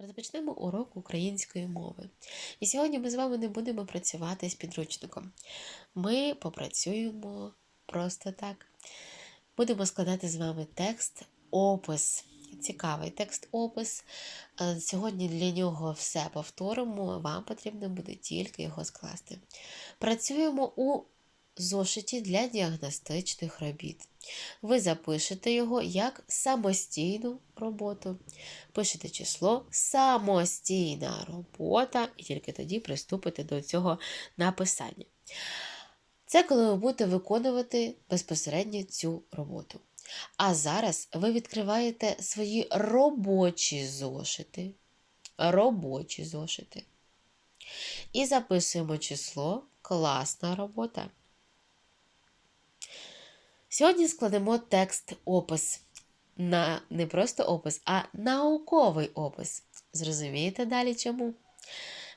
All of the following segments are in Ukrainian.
Розпочнемо урок української мови. І сьогодні ми з вами не будемо працювати з підручником. Ми попрацюємо просто так. Будемо складати з вами текст, опис. Цікавий текст-опис. Е, Сьогодні для нього все повторимо, вам потрібно буде тільки його скласти. Працюємо у зошиті для діагностичних робіт. Ви запишете його як самостійну роботу. Пишете число самостійна робота, і тільки тоді приступите до цього написання. Це коли ви будете виконувати безпосередньо цю роботу. А зараз ви відкриваєте свої робочі зошити. Робочі зошити. І записуємо число класна робота. Сьогодні складемо текст опис. На не просто опис, а науковий опис. Зрозумієте далі чому?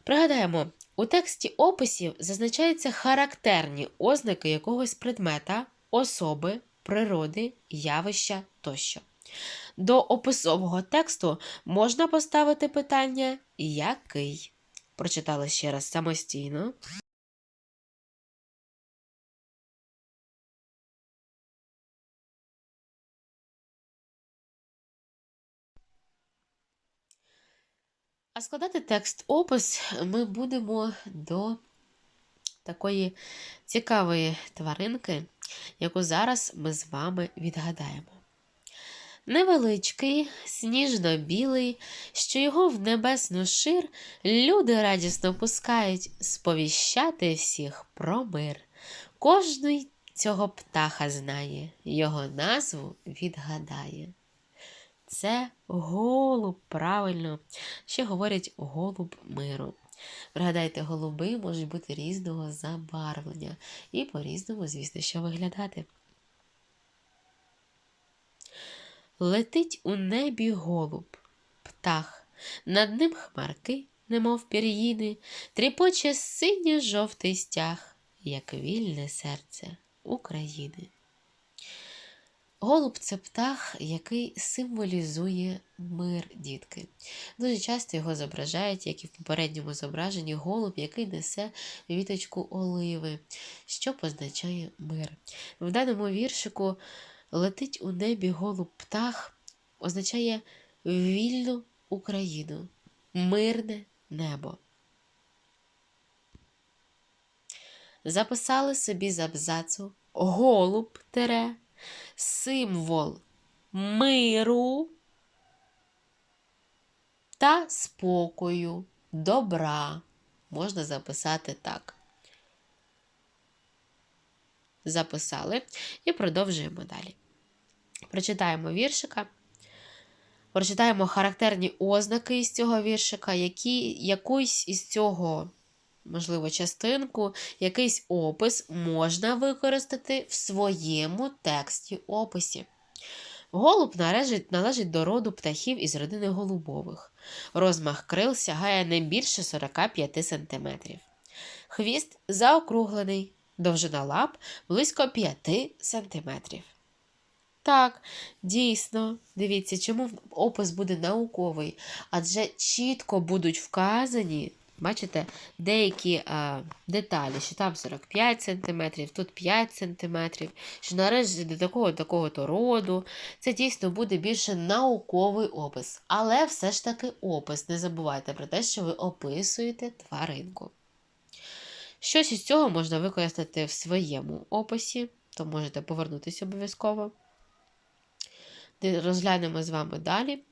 Пригадаємо, у тексті описів зазначаються характерні ознаки якогось предмета, особи, природи, явища тощо. До описового тексту можна поставити питання який. Прочитали ще раз самостійно. Складати текст опис ми будемо до такої цікавої тваринки, яку зараз ми з вами відгадаємо. Невеличкий, сніжно-білий, що його в небесну шир люди радісно пускають сповіщати всіх про мир. Кожний цього птаха знає, його назву відгадає. Це голуб, правильно. Ще говорять голуб миру. Пригадайте, голуби можуть бути різного забарвлення і по-різному, звісно, що виглядати. Летить у небі голуб, птах, над ним хмарки, немов пір'їни, тріпоче синьо жовтий стяг, як вільне серце України. Голуб це птах, який символізує мир дітки. Дуже часто його зображають, як і в попередньому зображенні, голуб, який несе віточку оливи, що позначає мир. В даному віршику летить у небі голуб птах, означає вільну Україну, мирне небо. Записали собі з абзацу голуб тере символ миру та спокою, добра. Можна записати так. Записали і продовжуємо далі. Прочитаємо віршика. Прочитаємо характерні ознаки із цього віршика, які якусь із цього можливо, частинку, якийсь опис можна використати в своєму тексті описі. Голуб належить, належить до роду птахів із родини голубових. Розмах крил сягає не більше 45 см. Хвіст заокруглений, довжина лап близько 5 см. Так, дійсно, дивіться, чому опис буде науковий, адже чітко будуть вказані Бачите, деякі а, деталі, що там 45 см, тут 5 см, що належить до такого такого то роду. Це дійсно буде більше науковий опис. Але все ж таки опис. Не забувайте про те, що ви описуєте тваринку. Щось із цього можна використати в своєму описі, то можете повернутися обов'язково. Розглянемо з вами далі.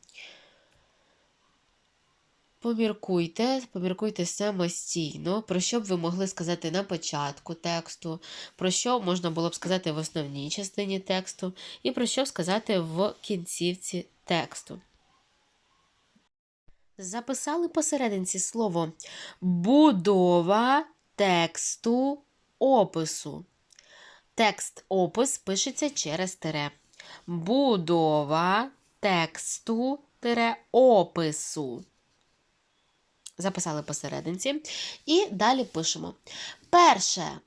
Поміркуйте, поміркуйте самостійно, про що б ви могли сказати на початку тексту, про що можна було б сказати в основній частині тексту, і про що сказати в кінцівці тексту. Записали посерединці слово будова тексту опису. Текст опис пишеться через тире. Будова тексту тире опису записали посерединці. І далі пишемо. Перше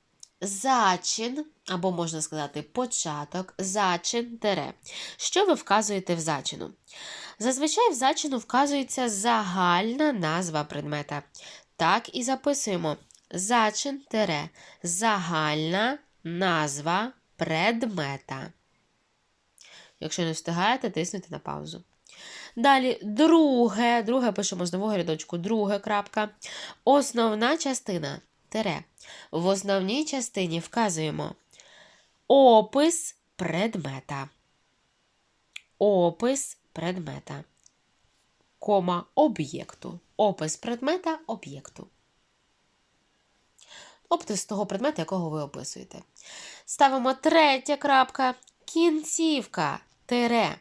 зачин, або можна сказати, початок, зачин тере. Що ви вказуєте в зачину? Зазвичай в зачину вказується загальна назва предмета. Так і записуємо зачин тере, загальна назва предмета. Якщо не встигаєте, тиснете на паузу. Далі, друге, друге пишемо з нового рядочку, друге крапка. Основна частина тере. В основній частині вказуємо опис предмета. Опис предмета. Кома об'єкту. Опис предмета об'єкту. Опис того предмета, якого ви описуєте. Ставимо третя крапка. Кінцівка тире.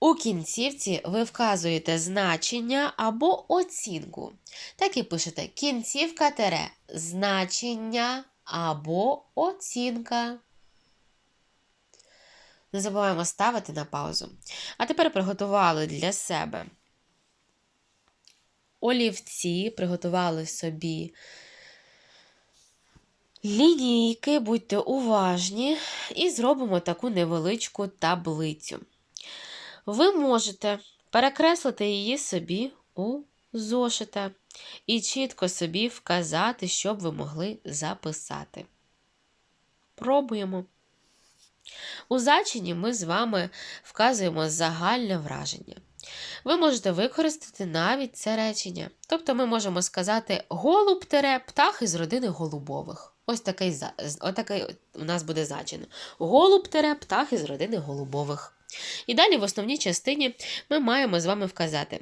У кінцівці ви вказуєте значення або оцінку. Так і пишете кінцівка тере значення або оцінка. Не забуваємо ставити на паузу. А тепер приготували для себе олівці, приготували собі лінійки, будьте уважні, і зробимо таку невеличку таблицю. Ви можете перекреслити її собі у зошита і чітко собі вказати, щоб ви могли записати. Пробуємо. У зачині ми з вами вказуємо загальне враження. Ви можете використати навіть це речення. Тобто ми можемо сказати голуб тере птах із родини голубових. Ось такий, отакий у нас буде зачин. Голуб тере птах із родини голубових. І далі в основній частині ми маємо з вами вказати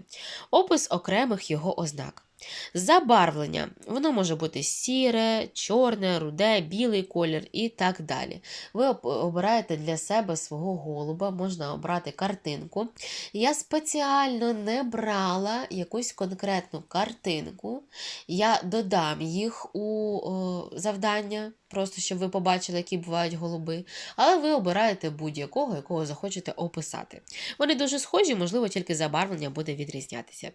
опис окремих його ознак. Забарвлення. Воно може бути сіре, чорне, руде, білий колір і так далі. Ви обираєте для себе свого голуба, можна обрати картинку. Я спеціально не брала якусь конкретну картинку, я додам їх у завдання просто щоб ви побачили, які бувають голуби, але ви обираєте будь-якого, якого захочете описати. Вони дуже схожі, можливо, тільки забарвлення буде відрізнятися.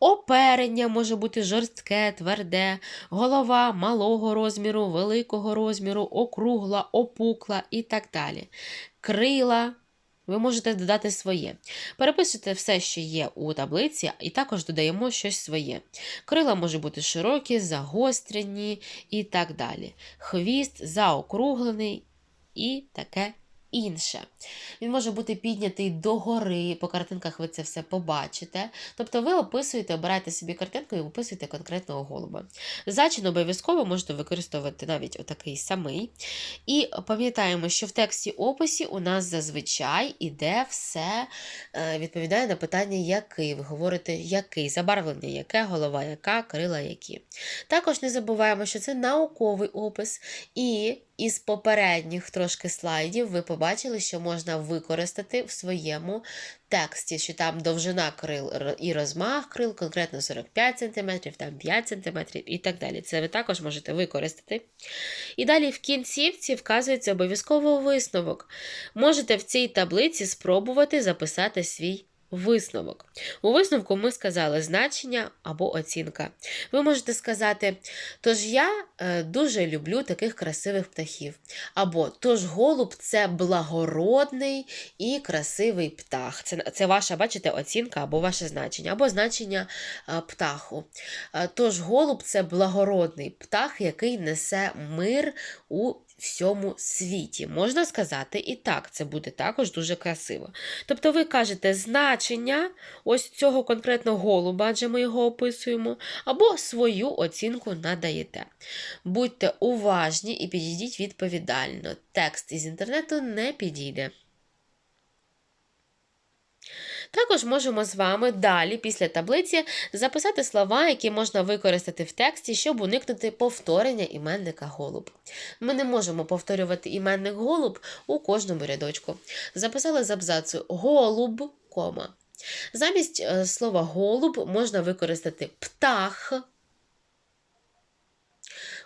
Оперення може бути жорстке, тверде, голова малого розміру, великого розміру, округла, опукла і так далі. Крила. Ви можете додати своє. Переписуйте все, що є у таблиці, і також додаємо щось своє. Крила можуть бути широкі, загострені і так далі. Хвіст заокруглений і таке інше. Він може бути піднятий догори, по картинках ви це все побачите. Тобто ви описуєте, обираєте собі картинку і описуєте конкретного голуба. Зачин обов'язково можете використовувати навіть отакий самий. І пам'ятаємо, що в тексті описі у нас зазвичай іде все, е, відповідає на питання, який. Ви говорите, який, забарвлення, яке, голова, яка, крила які. Також не забуваємо, що це науковий опис. і із попередніх трошки слайдів ви побачили, що можна використати в своєму тексті, що там довжина крил і розмах крил, конкретно 45 см, там 5 см і так далі. Це ви також можете використати. І далі в кінцівці вказується обов'язково висновок. Можете в цій таблиці спробувати записати свій Висновок. У висновку ми сказали значення або оцінка. Ви можете сказати, тож я е, дуже люблю таких красивих птахів. Або тож голуб це благородний і красивий птах. Це це ваша, бачите, оцінка або ваше значення, або значення е, птаху. Е, тож голуб це благородний птах, який несе мир у всьому світі. Можна сказати і так, це буде також дуже красиво. Тобто ви кажете значення ось цього конкретного голуба, адже ми його описуємо, або свою оцінку надаєте. Будьте уважні і підійдіть відповідально. Текст із інтернету не підійде. Також можемо з вами далі, після таблиці, записати слова, які можна використати в тексті, щоб уникнути повторення іменника голуб. Ми не можемо повторювати іменник голуб у кожному рядочку. Записали з абзацу голуб, кома. Замість е, слова голуб можна використати птах,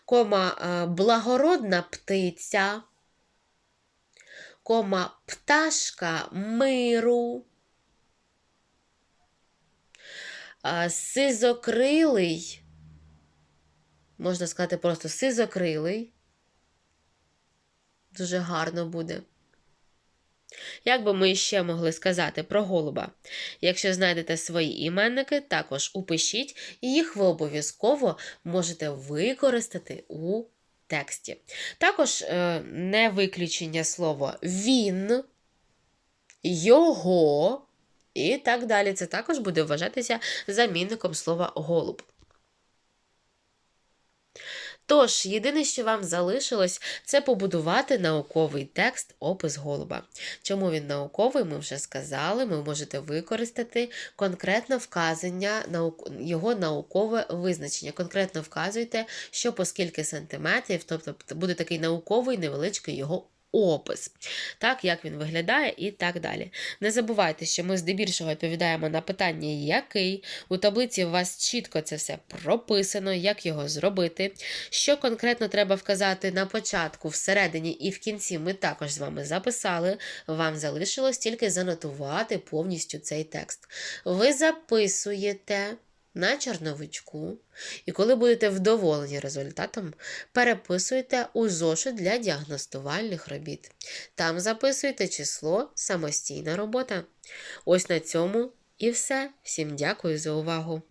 кома е, благородна птиця, кома пташка миру. Сизокрилий, можна сказати, просто сизокрилий. Дуже гарно буде. Як би ми ще могли сказати про голуба? Якщо знайдете свої іменники, також упишіть, і їх ви обов'язково можете використати у тексті. Також е, не виключення слово він, його і так далі. Це також буде вважатися замінником слова голуб. Тож, єдине, що вам залишилось, це побудувати науковий текст опис голуба. Чому він науковий, ми вже сказали, ви можете використати конкретне вказання, його наукове визначення. Конкретно вказуйте, що по скільки сантиметрів, тобто буде такий науковий невеличкий його опис, так, як він виглядає і так далі. Не забувайте, що ми здебільшого відповідаємо на питання, який. У таблиці у вас чітко це все прописано, як його зробити. Що конкретно треба вказати на початку, всередині і в кінці, ми також з вами записали. Вам залишилось тільки занотувати повністю цей текст. Ви записуєте на черновичку, і коли будете вдоволені результатом, переписуйте у зошит для діагностувальних робіт. Там записуйте число самостійна робота. Ось на цьому і все. Всім дякую за увагу!